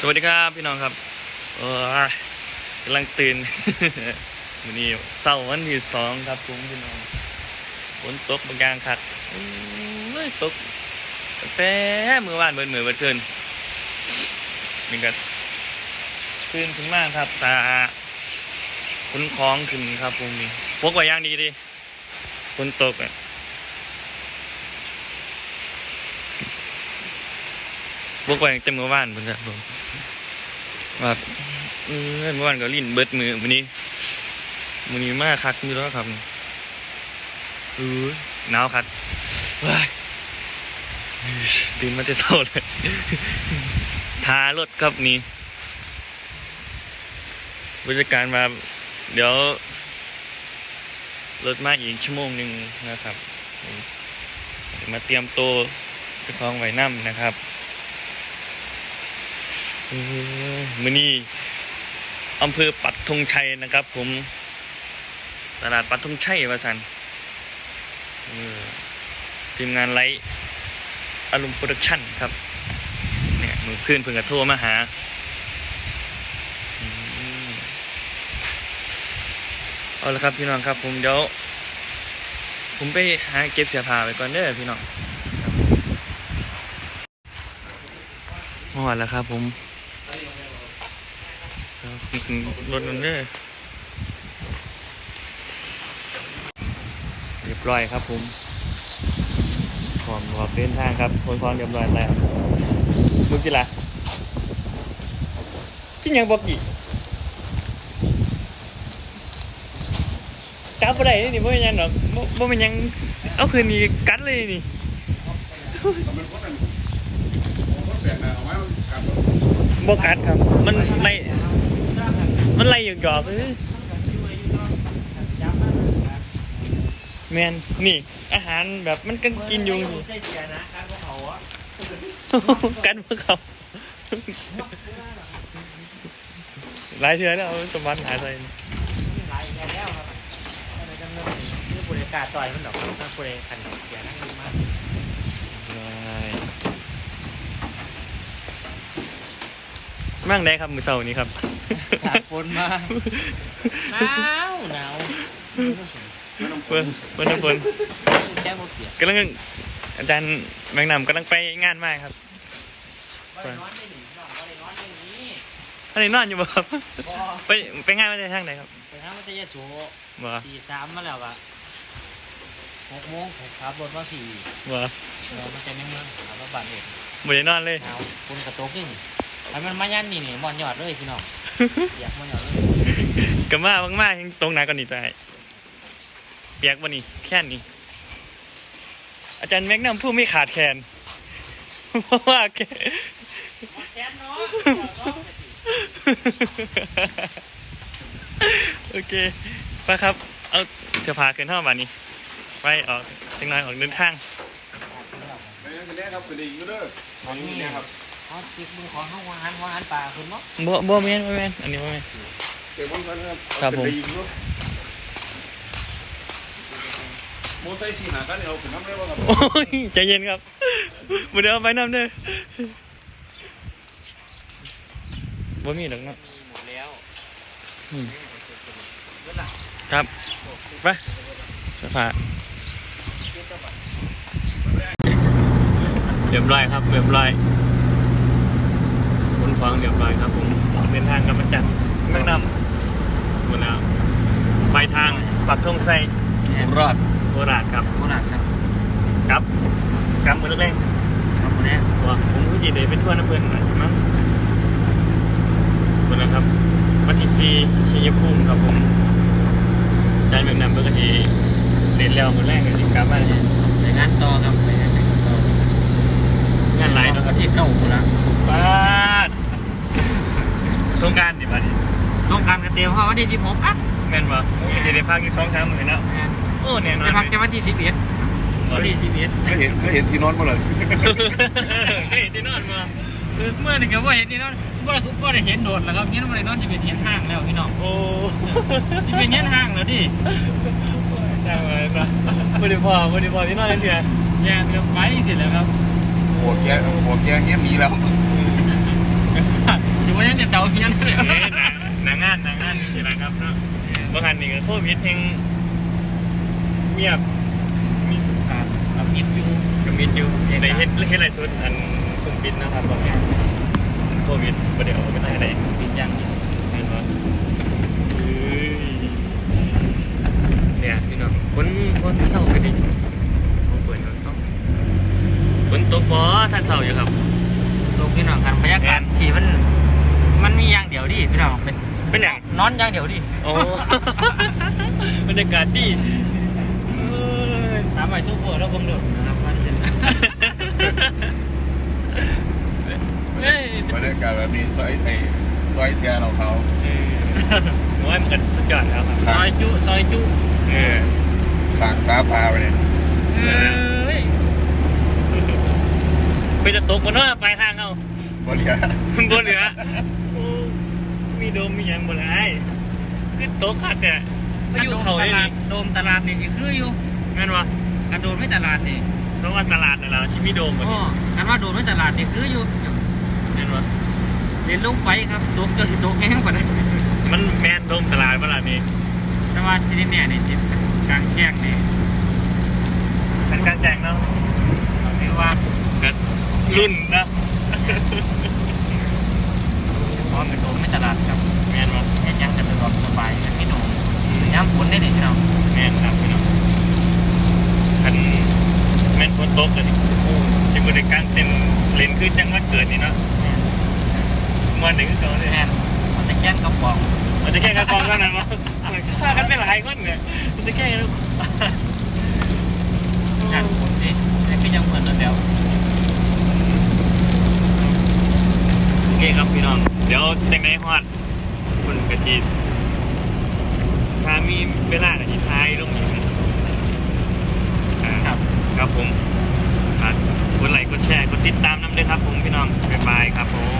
สวัสดีครับพี่น้องครับเออกำลังตื่นวันนี้เสาร์วันที่สองครับผมพี่น้องฝนตกบางอย่างคักเอ้ยตกแต่เมื่อวานเบิดมือเบิดคืนนี่ก็ตื่นขึ้นมากครับตาขนคล้องขึ้นครับผมนี่พกว้อย่างดีดิฝนตกอะบกไว้ตั้งแต่เมื่อวานเพิ่นครับผม ว่าเออเมื่อวานก็ลิ้นเบิดมือมื้อนี้มื้อนี้มากคักอยู่แล้วครับเออหนาวคักว้ายตื่นมาแต่เช้าเลยทารถครับนี่บริการมาเดี๋ยวรถมาอีกชั่วโมงหนึ่งนะครับ มาเตรียมตัวไปคลองไหวน้ำนะครับ มือนี้อำเภอปักธงชัยนะครับ ผมตลาดปักธงชัยวาสันทีมงานไลท์อารมณ์โปรดักชั่นครับ เนี่ยมือเพื่นเพิ่งกระโทรมาหาอเอาละครับพี่น้องครับ ผมเดี๋ยวผมไปหาเก็บเสื้อผ้าไปก่อนเด้อพี่น้องครับผมหมดแล้วครับผม รถมันเด้อเรียบร้อยครับผมพร้อมรอบเดินทางครับคนพร้อมเรียบร้อยแล้วมึงกี่ละกินยังบอกกี่กลับไปได้นี่บ่เป็นยังหรอกบ่บ่เป็นยังเอาคืนนี้กัดเลยนี่ บกัดครับ มันไล่มันไล่อยู่กรอบเอ้ยแมนนี่ อาหารแบบมันก็กินยู่นี่กันพวกเขาหลายเทือแล้วสมบัติหายใจหลายแค่แล้วครับอะไรจำเนินนี่บริการต่อยมันดอกครับถ้าบริการขันเสียนั่งดีมาก มั่งได้ครับมือเสาร์นี้ครับถาฝนมา หนาวหนาวเพื่อนเพื่อนทุกคนแก้หมดเปียกกำลังอาจารย์แมงนำกำลังไปงานมากครับบ่ได้นอนไม่หนีน้องบ่ได้นอนไม่หนีอันนี้นอนอยู่บ่ครับบ่ไปไปงานมาจากทางไหนครับไปหามัตยโสบ่ตีสามมาแล้วอะหกโมงผมขับรถมาสี่บ่เรามาจากในเมืองขับรถบ้านเองบ่ได้นอนเลยหนาวคนกระโตกนี่ ให้มันมายันนี่นี่มอนยอดเลยพี่น้องอยากมอนยอดเลยกับมาบางมาตรงไหนก่อนนี่ใจเปียกบ่นี่แค่นี้ อาจารย์แมงนำผู้ไม่ขาดแคลนเพราะว่าแกแก้เนาะโอเคไปครับ เอาเสื้อผ้าขึ้นห้องบ้านนี้ไปออกจังน้อยออกเดินทางไม่งั้นคะแนนครับกระดิ่งก็เด้อทำนี่นะครับ เขาจิกดูของห้องอาหารของอาหารป่าคุณเนาะบ่บ่แม่นบ่แม่นอันนี้บ่แม่นเก็บไว้ก่อนนะครับครับผมกะดิ่งเนาะโมไซค์สีหนากันเนี่ยเอาขึ้นน้ำได้ป่ะครับโอ้ยใจเย็นครับบ่ได้เอาไปนำเด้อบ่มีดอกเนาะมีหมดแล้วอืมเวลาครับไปเสื้อผ้าเรียบร้อยครับเรียบร้อยคน ฟังเรียบร้อยครับผมออกเดินทางกันมาจากเมืองนำหมดแล้วไปทางปักธงไซรอดโคราชครับโคราชครับครับกลับมือแรกครับหมดแล้วๆว่าผมผู้จีเดไปทั่วน้ำเพลินหน่อยมั้งหมดแล้วครับวันที่สี่ชัยภูมิครับผมใจเมืองนำเพื่อกทีเรียนแล้วมือแรกกันกลับมาเนี่ยไปงานต่อครับไปงานต่องานไหลายเนาะครับที่เก้าหมดแล้วป้าด สงกรารดิบัดนี้สงกรารกันเตรียมเพราะวันที่สิบหกอะแม่นบ่จะได้พักอีกสองครั้งเหมือนเนาะโอ้แน่นอนไปพักจะวันที่สิบเอ็ดวันที่สิบเอ็ดเคยเห็นเคยเห็นที่นอนมาเลยเฮ้ยที่นอนมาเมื่อนี่ก็ว่าเห็นนี่เนาะบ่ได้บ่ได้เห็นโดดแล้วครับเนี่ยบ่ได้นอนจะเป็นเห็นห้างแล้วพี่น้องโอ้จะเป็นเห็นห้างแล้วดิจังเลยนะบ่ได้พอบ่ได้พอที่นอนเลยเถื่อแย่เกือบไปเสร็จแล้วครับหัวแกหัวแกเงี้ยมีแล้ว เยังจะเจ้าเฮียนเลยเอ้ยหนังหนังงานหนังงานนี่สินะครับเนาะบางอันนี่ก็โควิดแห่งเงียบมีครับเรามิดอยู่ก็มีอยู่ในเฮ็ดเฮ็ดอะไรสุดอันคุมปิดนะครับบางอย่างโควิดบ่ได้ออกไปไหนได้ปิดยังอยู่แน่นอนเอ้ยเนี่ยพี่น้องคนคนเศร้าไปดิเขาเปิดเนาะฝนตกบ่ท่านเศร้าอยู่ครับตรงพี่น้องกันบรรยากาศสีมัน มันมีอย่างเดียวดิพี่น้องเป็นเป็นอย่างนอนอย่างเดียวดิโอ้ บรรยากาศดีเอ้ยถามไปสู้ฝนแล้วผมดูนะครับมันเป็นเอ้ยบรรยากาศแบบนี้ซอยไอ้ซอยเสียเราเขาเออผมว่ามันก็สุดยอดแล้วครับซอยจุซอยจุเออขางซาพาไปเนี่ยเอ้ยไปจะตกบนว่าปลายทางเอา บริการบนเหลือโอ้มีโดมมีหยังบนไรคือตกคักแต่ไม่อยู่เขาตเลยลาดนี่โดมตลาดนี่สิคืออยู่แม่นวะกระโดดไม่ตลาดนี่เพราะว่าตลาดน่ะเราที่มีโดมหมดอ๋อกันว่าโดดไม่ตลาดนี่คืออยู่แม่นวะเรียนลงไปครับตกก็สิตกแห้งกว่านั้นมันแมนโดมตลาดเวลานี้แต่ว่าที่นี่เนี่ยนี่จิกลางแจ้งนี่ฉันกลารแจ้งเนาะคือว่าก็รุ่นนะเพราะมันโดมไม่ตลาดครับแมนวะแค่ยังจะสะดวกสบายกันพี่หนุ่มย้ำฝนได้ดิพี่น้องแมนครับพี่น้องคันแมนฝนตกเลยโอ้จังบริการเต็มเลนคือจังหวัดเกิดนี่เนาะมันหนึ่งก็เลยแม่นมันจะแค้นกระป๋องมันจะแค่กระกองเท่านั้นวะฆ่ากันไปหลายคนเนี่ยมันจะแค่งานฝนดิไอ้พี่ยังเหมือนนั่นเดียวโอเคครับพี่น้อง เดี๋ยวจังไดฮอดคุณกะทิถ้ามีเวลากะทิท้ายลงอยู่นะอ่าครับ ครับผมฝากกดไลค์กดแชร์กดติดตามน้ำด้วยครับผมพี่น้องบ๊ายบายครับผม